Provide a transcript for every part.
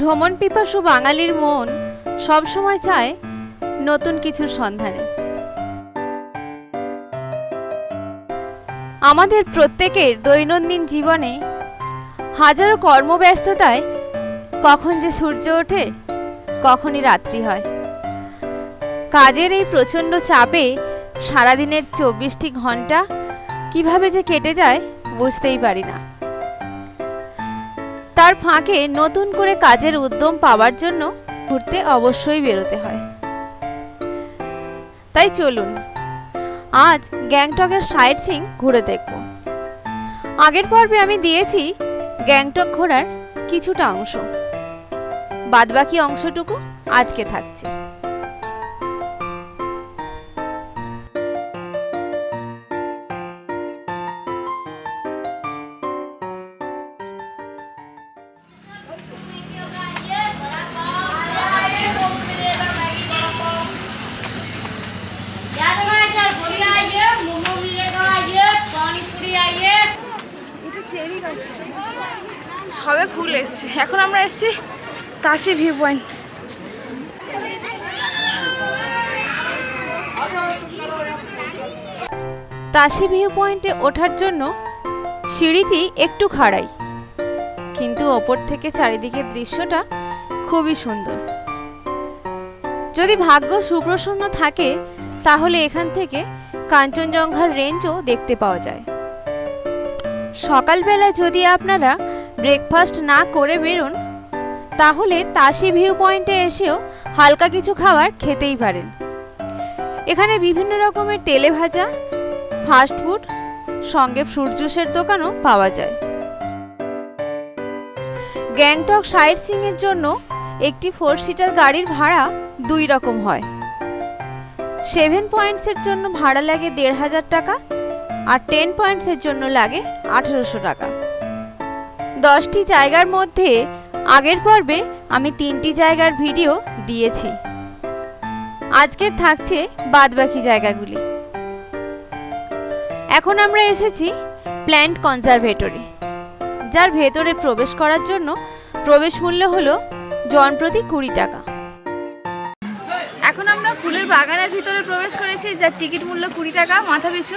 ভ্রমণ পিপাসু বাঙালির মন সব সময় চায় নতুন কিছুর সন্ধানে। আমাদের প্রত্যেকের দৈনন্দিন জীবনে হাজারো কর্মব্যস্ততায় কখন যে সূর্য ওঠে, কখনই রাত্রি হয়। কাজের এই প্রচণ্ড চাপে সারাদিনের চব্বিশটি ঘণ্টা কীভাবে যে কেটে যায় বুঝতেই পারি না। তার ফাঁকে নতুন করে কাজের উদ্যম পাওয়ার জন্য ঘুরতে অবশ্যই বেরোতে হয়। তাই চলুন, আজ গ্যাংটকের সাইট সিং ঘুরে দেখব। আগের পর্বে আমি দিয়েছি গ্যাংটক ঘোরার কিছুটা অংশ। বাদবাকি অংশটুকু আজকে থাকছে। ফুল এসছে। এখন আমরা এসছি Tashi view point Tashi view পয়েন্টে ওঠার জন্য সিঁড়িটি একটু খাড়াই। কিন্তু ওপর থেকে চারিদিকের দৃশ্যটা খুবই সুন্দর। যদি ভাগ্য সুপ্রসন্ন থাকে, তাহলে এখান থেকে কাঞ্চনজঙ্ঘার রেঞ্জও দেখতে পাওয়া যায়। সকালবেলা যদি আপনারা ব্রেকফাস্ট না করে বেরোন, তাহলে তাসি ভিউ পয়েন্টে এসেও হালকা কিছু খাবার খেতেই পারেন। এখানে বিভিন্ন রকমের তেলে ভাজা ফাস্টফুড সঙ্গে ফ্রুট জুসের দোকানও পাওয়া যায়। গ্যাংটক সাইট সিংয়ের জন্য একটি ফোর সিটার গাড়ির ভাড়া দুই রকম হয়। সেভেন পয়েন্টসের জন্য ভাড়া লাগে দেড় হাজার টাকা আর টেন পয়েন্টসের জন্য লাগে আঠেরোশো টাকা। দশটি জায়গার মধ্যে আগের পর্বে আমি তিনটি জায়গার ভিডিও দিয়েছি। আজকের থাকছে বাদবাকি জায়গাগুলি। এখন আমরা এসেছি প্ল্যান্ট কনজারভেটরি, যার ভেতরে প্রবেশ করার জন্য প্রবেশ মূল্য হলো জনপ্রতি কুড়ি টাকা। এখন আমরা ফুলের বাগানের ভিতরে প্রবেশ করেছি, যার টিকিট মূল্য কুড়ি টাকা মাথা পিছু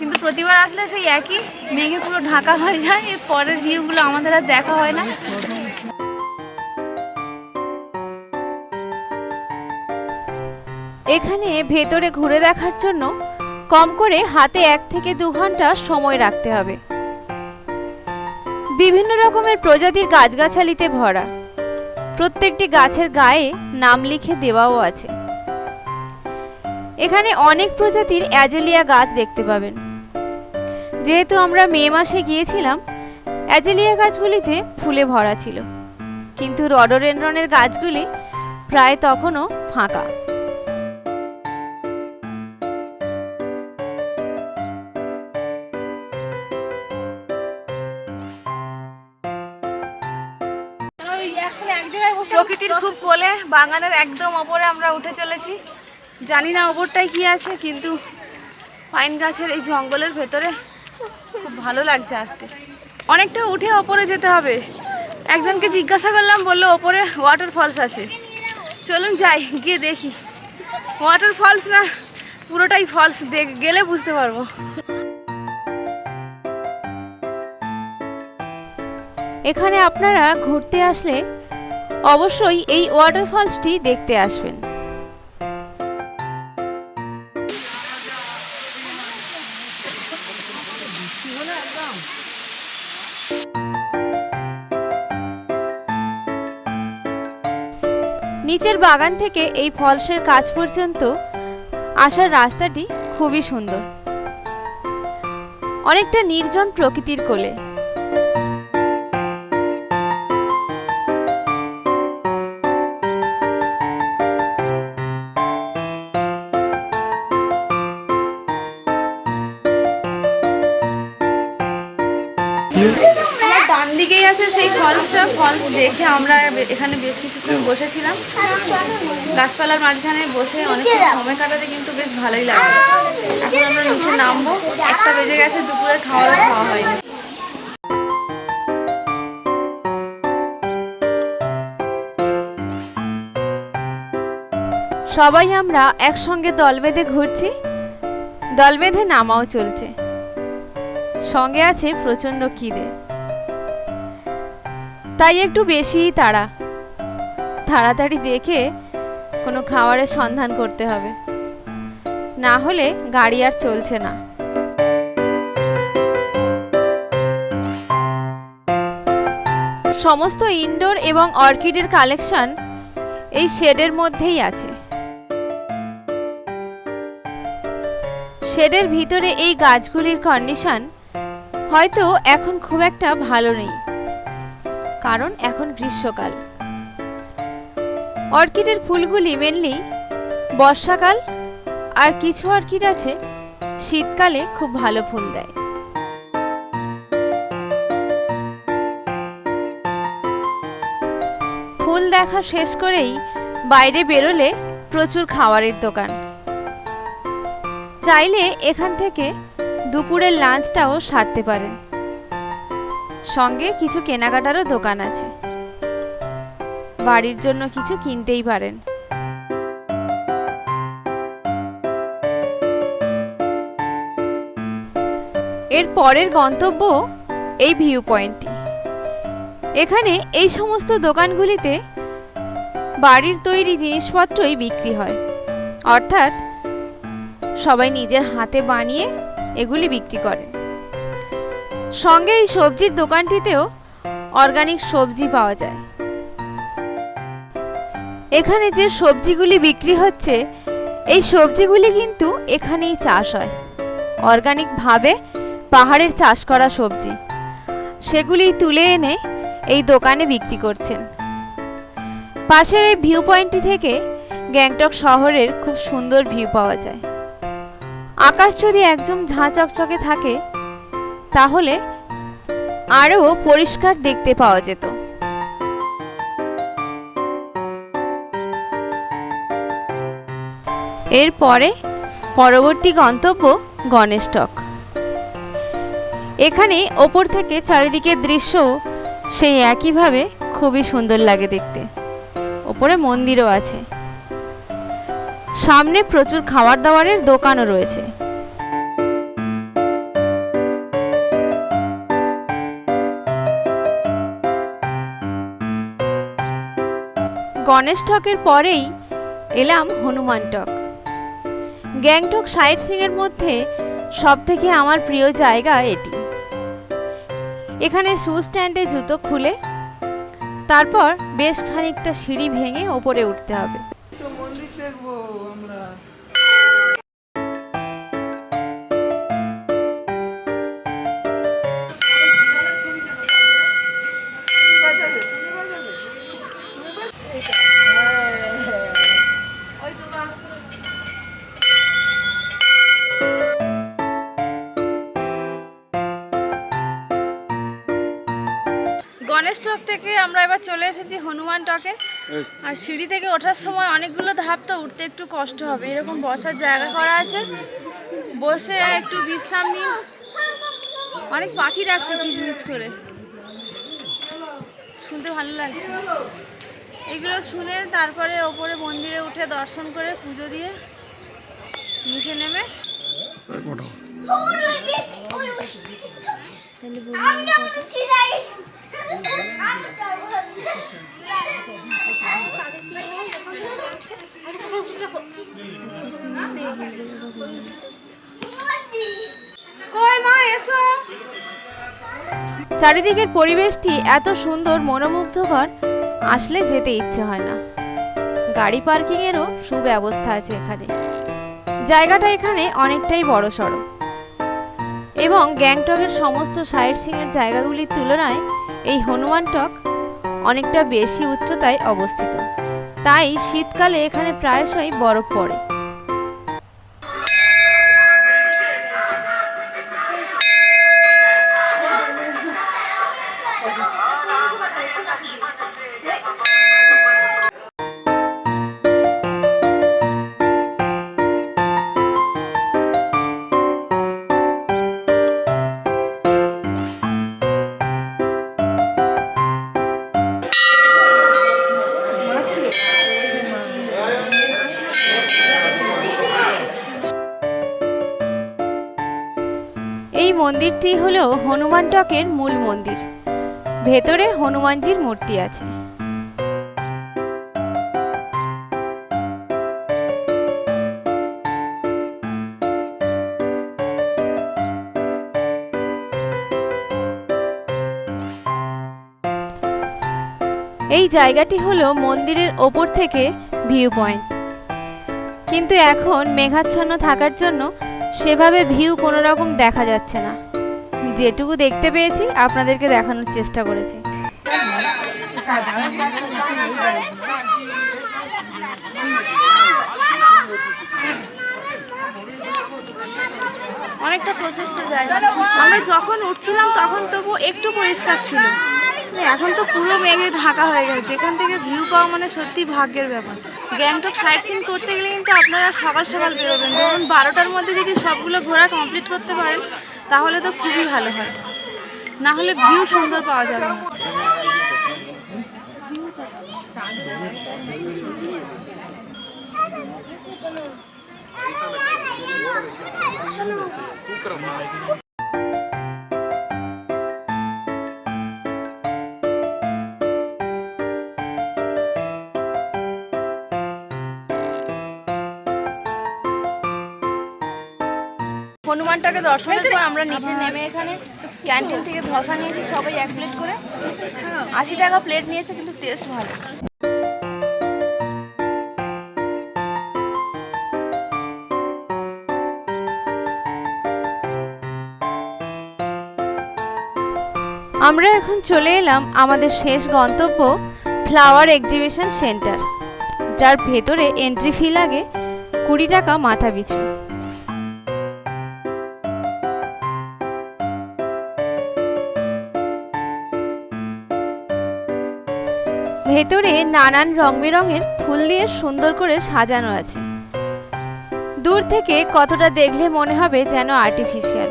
কিন্তু প্রতিবার আসলে সেই একই মেঘে পুরো ঢাকা হয়ে যায়, এর পরের ভিউগুলো আমাদের আর দেখা হয় না। এখানে ভেতরে ঘুরে দেখার জন্য কম করে হাতে এক থেকে দু ঘণ্টা সময় রাখতে হবে। বিভিন্ন রকমের প্রজাতির গাছগাছালিতে ভরা। প্রত্যেকটি গাছের গায়ে নাম লিখে দেওয়াও আছে। এখানে অনেক প্রজাতির অ্যাজেলিয়া গাছ দেখতে পাবেন। যেহেতু আমরা মে মাসে গিয়েছিলাম, অ্যাজেলিয়া গাছগুলিতে ফুলে ভরা ছিল। কিন্তু রডোরেন্ড্রনের গাছগুলি প্রায় তখনও ফাঁকা। প্রকৃতির খুব কোলে, বাগানের একদম ওপরে আমরা উঠে চলেছি। জানি না ওপরটায় কি আছে, কিন্তু পাইন গাছের এই জঙ্গলের ভেতরে ভালো লাগছে আসতে। অনেকটা উঠে ওপরে যেতে হবে। একজনকে জিজ্ঞাসা করলাম, বলল ওপরে ওয়াটার ফলস আছে। চলুন যাই, গিয়ে দেখি। ওয়াটার ফলস না, পুরোটাই ফলস দেখ, গেলে বুঝতে পারব। এখানে আপনারা ঘুরতে আসলে অবশ্যই এই ওয়াটারফলসটি দেখতে আসবেন। নিচের বাগান থেকে এই ফলসের কাজ পর্যন্ত আসার রাস্তাটি খুবই সুন্দর। অনেকটা নির্জন প্রকৃতির কোলে। দিকেই আছে সেই ফলসটা ফলস দেখে আমরা এখানে বেশ কিছুক্ষণ বসেছিলাম। গাছপালার মাঝখানে বসে অনেক সময় কাটাতে কিন্তু বেশ ভালোই লাগে এখন আমরা নিচে নামবো। একটা বেজে গেছে, দুপুরে খাওয়া খাওয়া হয়নি। সবাই আমরা একসঙ্গে দল বেঁধে ঘুরছি। দল বেঁধে নামাও চলছে। সঙ্গে আছে প্রচণ্ড খিদে। তাই একটু বেশিই তাড়া। তাড়াতাড়ি দেখে কোনো খাবারের সন্ধান করতে হবে। না হলে গাড়ি আর চলছে না। সমস্ত ইনডোর এবং অর্কিডের কালেকশন এই শেডের মধ্যেই আছে। শেডের ভিতরে এই গাছগুলির কন্ডিশন হয়তো এখন খুব একটা ভালো নেই। কারণ এখন গ্রীষ্মকাল। অর্কিডের ফুলগুলি মেনলি বর্ষাকাল, আর কিছু অর্কিড আছে শীতকালে খুব ভালো ফুল দেয়। ফুল দেখা শেষ করেই বাইরে বেরোলে প্রচুর খাবারের দোকান। চাইলে এখান থেকে দুপুরের লাঞ্চটাও সারতে পারেন। সঙ্গে কিছু কেনাকাটারও দোকান আছে। বাড়ির জন্য কিছু কিনতেই পারেন। এর পরের গন্তব্য এই ভিউ পয়েন্টটি এখানে এই সমস্ত দোকানগুলিতে বাড়ির তৈরি জিনিসপত্রই বিক্রি হয়। অর্থাৎ সবাই নিজের হাতে বানিয়ে এগুলি বিক্রি করেন। সঙ্গে এই সবজির দোকানটিতেও অর্গানিক সবজি পাওয়া যায়। এখানে যে সবজিগুলি বিক্রি হচ্ছে, এই সবজিগুলি কিন্তু এখানেই চাষ হয়। অর্গানিকভাবে পাহাড়ের চাষ করা সবজি, সেগুলি তুলে এনে এই দোকানে বিক্রি করছেন। পাশের এই ভিউ পয়েন্টটি থেকে গ্যাংটক শহরের খুব সুন্দর ভিউ পাওয়া যায়। আকাশ যদি একদম ঝাঁ চকচকে থাকে তাহলে আরও পরিষ্কার দেখতে পাওয়া যেত। এরপরে পরবর্তী গন্তব্য গণেশটক এখানে ওপর থেকে চারিদিকের দৃশ্য সেই একইভাবে খুবই সুন্দর লাগে দেখতে। ওপরে মন্দিরও আছে। সামনে প্রচুর খাবার দাবারের দোকানও রয়েছে। গণেশ টকের পরেই এলাম হনুমান টক। গ্যাংটক সাইট সিংয়ের মধ্যে সব থেকে আমার প্রিয় জায়গা এটি। এখানে শু স্ট্যান্ডে জুতো খুলে, তারপর বেশ খানিকটা সিঁড়ি ভেঙে ওপরে উঠতে হবে। গণেশ টক থেকে আমরা এবার চলে এসেছি হনুমান টকে। আর সিঁড়ি থেকে ওঠার সময় অনেকগুলো ধাপ তো উঠতে একটু কষ্ট হবে। এরকম বসার জায়গা করা আছে। বসে একটু বিশ্রাম নিন। অনেক পাখি ডাকছে কিচমিচ করে। শুনতে ভালো লাগছে। এগুলো শুনে তারপরে ওপরে মন্দিরে উঠে দর্শন করে পুজো দিয়ে নিচে নেমে। তাহলে চারিদিকের পরিবেশটি এত সুন্দর, মনোমুগ্ধকর, আসলে যেতে ইচ্ছে হয় না। গাড়ি পার্কিংয়েরও সুব্যবস্থা আছে এখানে। জায়গাটা এখানে অনেকটাই বড় সড়ো এবং গ্যাংটকের সমস্ত সাইট সিংয়ের জায়গাগুলির তুলনায় এই হনুমান টক অনেকটা বেশি উচ্চতায় অবস্থিত তাই শীতকালে এখানে প্রায়শই বরফ পড়ে মন্দিরটি হল হনুমান টকের মূল মন্দির। ভেতরে হনুমানজির মূর্তি আছে। এই জায়গাটি হলো মন্দিরের ওপর থেকে ভিউ পয়েন্ট। কিন্তু এখন মেঘাচ্ছন্ন থাকার জন্য সেভাবে ভিউ কোনো রকম দেখা যাচ্ছে না। যেটুকু দেখতে পেয়েছি, আপনাদেরকে দেখানোর চেষ্টা করেছি। অনেকটা প্রশস্ত জায়গা। আমরা যখন উঠছিলাম, তখন তবু একটু পরিষ্কার ছিল। এখন তো পুরো মেঘে ঢাকা হয়ে গেছে। এখান থেকে ভিউ পাওয়া মানে সত্যি ভাগ্যের ব্যাপার। গ্যাংটক সাইট সিন করতে গেলে কিন্তু আপনারা সকাল সকাল বেরোবেন। ধরুন বারোটার মধ্যে যদি সবগুলো ঘোরা কমপ্লিট করতে পারেন, তাহলে তো খুবই ভালো হয়। না হলে ভিউ সুন্দর পাওয়া যাবে না। হনুমানটাকে দর্শনের পর আমরা নিচে নেমে এখানে ক্যান্টিন থেকে ধসা নিয়েছি সবাই এক প্লেট করে। আশি টাকা প্লেট নিয়েছে কিন্তু টেস্ট ভালো। আমরা এখন চলে এলাম আমাদের শেষ গন্তব্য ফ্লাওয়ার এক্সিবিশন সেন্টার যার ভেতরে এন্ট্রি ফি লাগে কুড়ি টাকা মাথা পিছু ভেতরে নানান রং বেরঙের ফুল দিয়ে সুন্দর করে সাজানো আছে। দূর থেকে কতটা দেখলে মনে হবে যেন আর্টিফিশিয়াল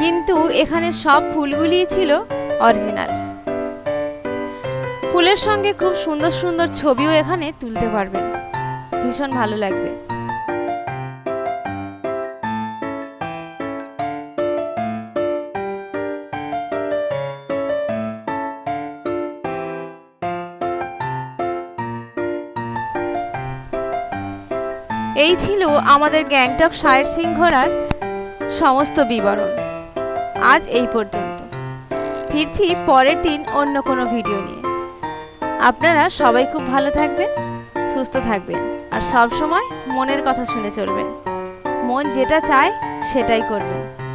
কিন্তু এখানে সব ফুলগুলি ছিল অরিজিনাল ফুলের সঙ্গে খুব সুন্দর সুন্দর ছবিও এখানে তুলতে পারবেন। ভীষণ ভালো লাগবে। এই ছিল আমাদের গ্যাংটক সায়ের সিংহরার সমস্ত বিবরণ। আজ এই পর্যন্ত। ফিরছি পরের দিন অন্য কোনো ভিডিও নিয়ে। আপনারা সবাই খুব ভালো থাকবেন, সুস্থ থাকবেন, আর সব সময় মনের কথা শুনে চলবেন। মন যেটা চায় সেটাই করবেন।